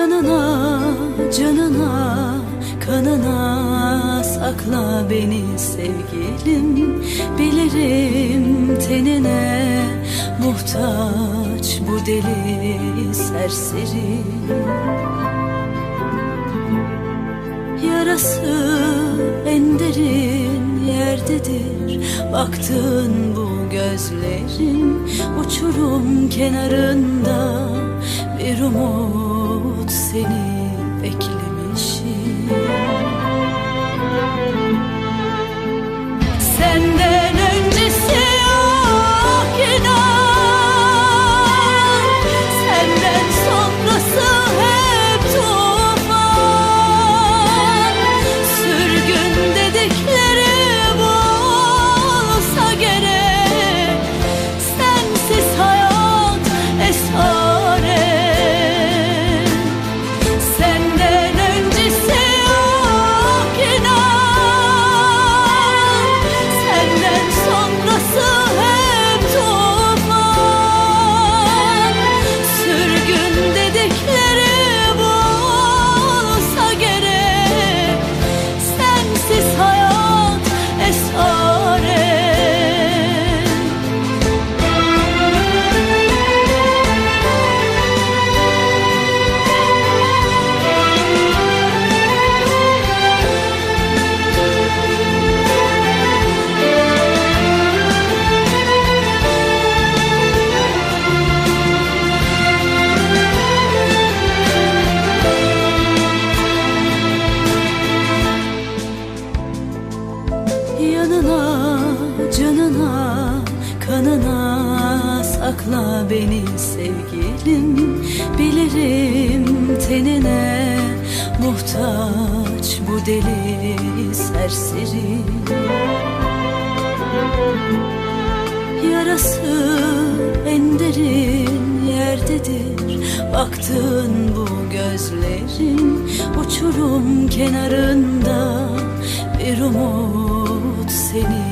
Yanına, canına, kanına sakla beni sevgilim. Bilirim tenine muhtaç bu deli serseri. Yarası en derin yerdedir. Baktığın bu gözlerin Uçurum kenarında bir umut seni kanına sakla beni sevgilim. Bilirim tenine muhtaç bu deli serseri. Yarası en derin yerdedir. Baktığın bu gözlerin Uçurum kenarında bir umut seni